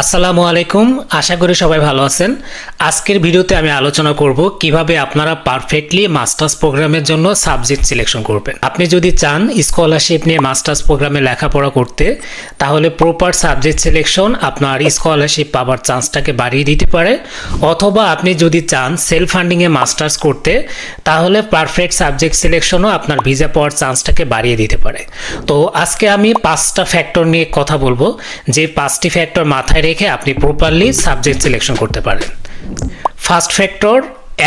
আসসালামু আলাইকুম, আশা করি সবাই ভালো আছেন। আজকের ভিডিওতে আমি আলোচনা করব কীভাবে আপনারা পারফেক্টলি মাস্টার্স প্রোগ্রামের জন্য সাবজেক্ট সিলেকশন করবেন। আপনি যদি চান স্কলারশিপ নিয়ে মাস্টার্স প্রোগ্রামে লেখাপড়া করতে, তাহলে প্রপার সাবজেক্ট সিলেকশন আপনার স্কলারশিপ পাওয়ার চান্সটাকে বাড়িয়ে দিতে পারে। অথবা আপনি যদি চান সেলফ ফান্ডিংয়ে মাস্টার্স করতে, তাহলে পারফেক্ট সাবজেক্ট সিলেকশনও আপনার ভিসা পাওয়ার চান্সটাকে বাড়িয়ে দিতে পারে। তো আজকে আমি পাঁচটা ফ্যাক্টর নিয়ে কথা বলব। যে পাঁচটি ফ্যাক্টর মাথায় রেখে আপনি প্রপারলি সাবজেক্ট সিলেকশন করতে পারেন। First factor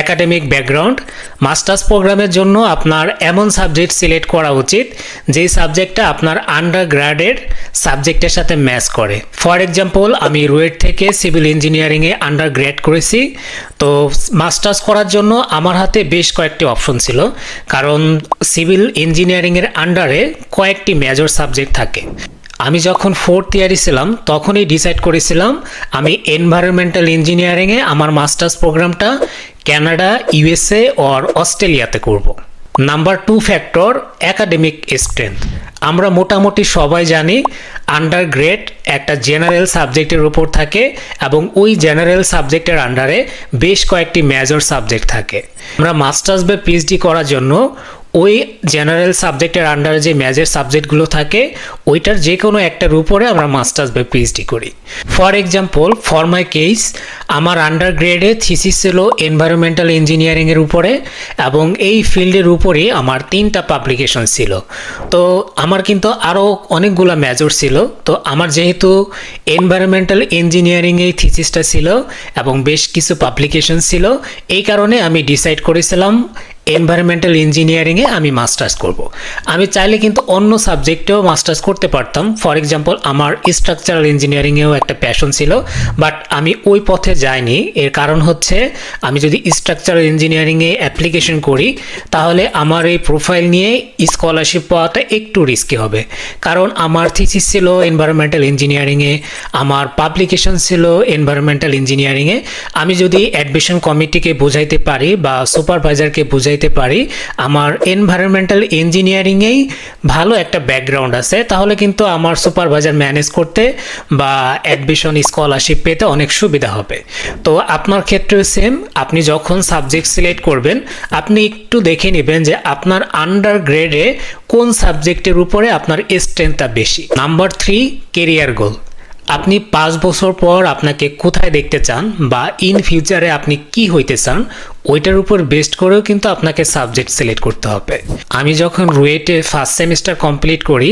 academic background masters প্রোগ্রামের জন্য আপনার এমন সাবজেক্ট সিলেক্ট করা উচিত, যেই সাবজেক্টটা আপনার আন্ডার গ্রাডের সাবজেক্টের সাথে ম্যাচ করে। ফর এক্সাম্পল আমি রুয়েট থেকে সিভিল ইঞ্জিনিয়ারিংয়ে আন্ডার গ্রেড করেছি। তো মাস্টার্স করার জন্য আমার হাতে বেশ কয়েকটি অপশন ছিল, কারণ সিভিল ইঞ্জিনিয়ারিংয়ের আন্ডারে কয়েকটি মেজর সাবজেক্ট থাকে। আমি যখন ফোর্থ ইয়ারে ছিলাম, তখনই ডিসাইড করেছিলাম আমি এনভায়রনমেন্টাল ইঞ্জিনিয়ারিংয়ে আমার মাস্টার্স প্রোগ্রামটা কানাডা ইউএসএ অর অস্ট্রেলিয়াতে করব। Number two factor academic strength আমরা মোটামুটি সবাই জানি আন্ডার গ্রেড একটা জেনারেল সাবজেক্টের উপর থাকে এবং ওই জেনারেল সাবজেক্টের আন্ডারে বেশ কয়েকটি মেজর সাবজেক্ট থাকে আমরা মাস্টার্স বা পিএইচডি করার জন্য ওই জেনারেল সাবজেক্টের আন্ডারে যে মেজর সাবজেক্টগুলো থাকে, ওইটার যে কোনো একটার উপরে আমরা মাস্টার্স বা পিএইচডি করি। For example for my case আমার আন্ডার গ্রেডে থিসিস ছিল এনভায়রনমেন্টাল ইঞ্জিনিয়ারিংয়ের উপরে এবং এই ফিল্ডের উপরে আমার তিনটা পাবলিকেশন ছিল। তো আমার কিন্তু আরও অনেকগুলো মেজর ছিল। তো আমার যেহেতু এনভায়রনমেন্টাল ইঞ্জিনিয়ারিংয়ে থিসিসটা ছিল এবং বেশ কিছু পাবলিকেশন ছিল, এই কারণে আমি ডিসাইড করেছিলাম এনভায়রনমেন্টাল ইঞ্জিনিয়ারিংয়ে আমি মাস্টার্স করব। আমি চাইলে কিন্তু অন্য সাবজেক্টেও মাস্টার্স করতে পারতাম। ফর এক্সাম্পল আমার স্ট্রাকচারাল ইঞ্জিনিয়ারিংয়েও একটা প্যাশন ছিল বাট আমি ওই পথে যাইনি। এর কারণ হচ্ছে, আমি যদি স্ট্রাকচারাল ইঞ্জিনিয়ারিংয়ে অ্যাপ্লিকেশন করি, তাহলে আমার এই প্রোফাইল নিয়ে স্কলারশিপ পাওয়াটা একটু রিস্কি হবে। কারণ আমার থিসিস ছিল এনভায়রনমেন্টাল ইঞ্জিনিয়ারিংয়ে আমার পাবলিকেশন ছিল এনভায়রনমেন্টাল ইঞ্জিনিয়ারিংয়ে আমি যদি অ্যাডমিশন কমিটিকে বোঝাইতে পারি বা সুপারভাইজারকে বোঝাই বুঝাইতে পারি। আমার এনভায়রনমেন্টাল ইঞ্জিনিয়ারিংয়েই ভালো একটা ব্যাকগ্রাউন্ড আছে। তাহলে কিন্তু আমার সুপারভাইজার ম্যানেজ করতে বা অ্যাডমিশন স্কলারশিপ পেতে অনেক সুবিধা হবে। তো আপনার ক্ষেত্রেও সেম আপনি যখন সাবজেক্ট সিলেক্ট করবেন, আপনি একটু দেখে নেবেন যে আপনার আন্ডার গ্রেডে কোন সাবজেক্টের উপরে আপনার স্ট্রেংথটা বেশি। নাম্বার থ্রি কেরিয়ার গোল আপনি পাঁচ বছর পর আপনাকে কোথায় দেখতে চান বা ইন ফিউচারে আপনি কি হইতে চান, ওইটার উপর বেস্ট করেও কিন্তু আপনাকে সাবজেক্ট সিলেক্ট করতে হবে। আমি যখন রুয়েটে ফার্স্ট সেমিস্টার কমপ্লিট করি,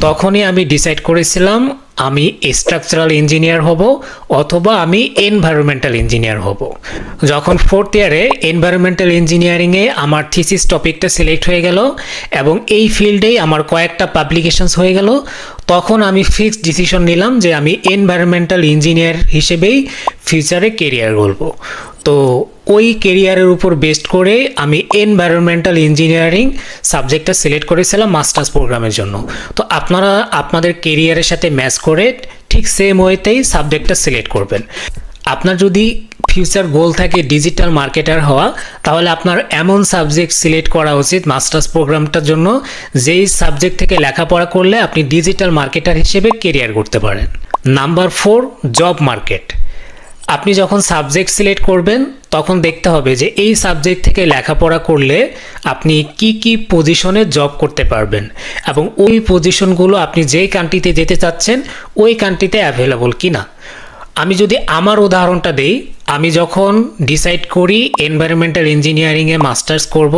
তখনই আমি ডিসাইড করেছিলাম আমি স্ট্রাকচারাল ইঞ্জিনিয়ার হব অথবা আমি এনভায়রনমেন্টাল ইঞ্জিনিয়ার হব। যখন ফোর্থ ইয়ারে এনভায়রনমেন্টাল ইঞ্জিনিয়ারিংয়ে আমার থিসিস টপিকটা সিলেক্ট হয়ে গেল এবং এই ফিল্ডেই আমার কয়েকটা পাবলিকেশনস হয়ে গেল, তখন আমি ফিক্সড ডিসিশন নিলাম যে আমি এনভায়রনমেন্টাল ইঞ্জিনিয়ার হিসেবেই ফিউচারে কেরিয়ার গড়ব। তো ওই কেরিয়ারের উপর বেস্ট করে আমি এনভায়রনমেন্টাল ইঞ্জিনিয়ারিং সাবজেক্টটা সিলেক্ট করেছিলাম মাস্টার্স প্রোগ্রামের জন্য। তো আপনারা, আপনাদের কেরিয়ারের সাথে ম্যাচ করে ঠিক সেম ওয়েতেই সাবজেক্টটা সিলেক্ট করবেন। আপনার যদি ফিউচার গোল থাকে ডিজিটাল মার্কেটার হওয়া, তাহলে আপনার এমন সাবজেক্ট সিলেক্ট করা উচিত মাস্টার্স প্রোগ্রামটার জন্য, যেই সাবজেক্ট থেকে লেখাপড়া করলে আপনি ডিজিটাল মার্কেটার হিসেবে কেরিয়ার করতে পারেন। নাম্বার ফোর জব মার্কেট আপনি যখন সাবজেক্ট সিলেক্ট করবেন, তখন দেখতে হবে যে এই সাবজেক্ট থেকে লেখাপড়া করলে আপনি কি কি পজিশনে জব করতে পারবেন এবং ওই পজিশনগুলো আপনি যেই কান্ট্রিতে যেতে চাচ্ছেন, ওই কান্ট্রিতে অ্যাভেলেবল কি না আমি যদি আমার উদাহরণটা দেই আমি যখন ডিসাইড করি এনভায়রনমেন্টাল ইঞ্জিনিয়ারিংয়ে মাস্টার্স করব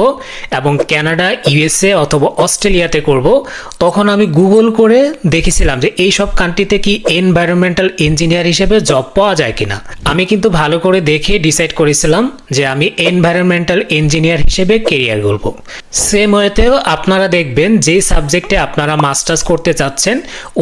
এবং ক্যানাডা ইউএসএ অথবা অস্ট্রেলিয়াতে করব, তখন আমি গুগল করে দেখেছিলাম যে এই সব কান্ট্রিতে কি এনভায়রনমেন্টাল ইঞ্জিনিয়ার হিসেবে জব পাওয়া যায় কিনা। আমি কিন্তু ভালো করে দেখে ডিসাইড করেছিলাম যে আমি এনভায়রনমেন্টাল ইঞ্জিনিয়ার হিসেবে কেরিয়ার গড়ব। সেম ওয়েতেও আপনারা দেখবেন যে সাবজেক্টে আপনারা মাস্টার্স করতে চাচ্ছেন,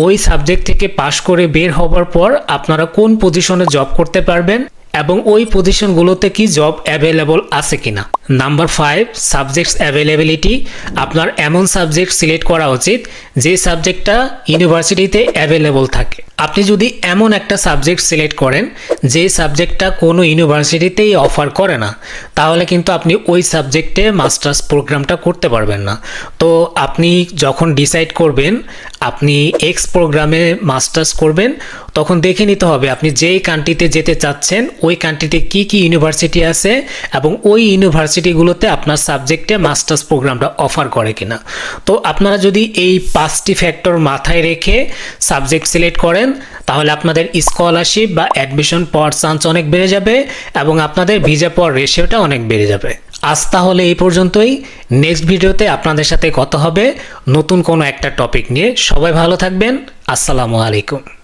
ওই সাবজেক্ট থেকে পাশ করে বের হওয়ার পর আপনারা কোন পজিশনে জব করতে পারবেন এবং ওই পজিশনগুলোতে কি জব অ্যাভেলেবল আছে কিনা? নাম্বার ফাইভ সাবজেক্টস অ্যাভেলেবিলিটি আপনার এমন সাবজেক্ট সিলেক্ট করা উচিত যে সাবজেক্টটা ইউনিভার্সিটিতে অ্যাভেলেবল থাকে। আপনি যদি এমন একটা সাবজেক্ট সিলেক্ট করেন, যে সাবজেক্টটা কোনো ইউনিভার্সিটিতেই অফার করে না, তাহলে কিন্তু আপনি ওই সাবজেক্টে মাস্টার্স প্রোগ্রামটা করতে পারবেন না। তো আপনি যখন ডিসাইড করবেন, আপনি এক্স প্রোগ্রামে মাস্টার্স করবেন, তখন দেখে নিতে হবে আপনি যেই কান্ট্রিতে যেতে চাচ্ছেন, ওই কান্ট্রিতে কি কি ইউনিভার্সিটি আছে এবং ওই ইউনিভার্সিটিগুলোতে আপনার সাবজেক্টে মাস্টার্স প্রোগ্রামটা অফার করে কিনা। তো আপনারা যদি এই পাঁচটি ফ্যাক্টর মাথায় রেখে সাবজেক্ট সিলেক্ট করেন তাহলে আপনাদের স্কলারশিপ বা অ্যাডমিশন পাওয়ার চান্স অনেক বেড়ে যাবে এবং আপনাদের ভিজা পাওয়ার রেশিওটা অনেক বেড়ে যাবে। আজ তাহলে এই পর্যন্তই। নেক্সট ভিডিওতে আপনাদের সাথে কথা হবে। নতুন কোনো একটা টপিক নিয়ে। সবাই ভালো থাকবেন। আসসালামু আলাইকুম।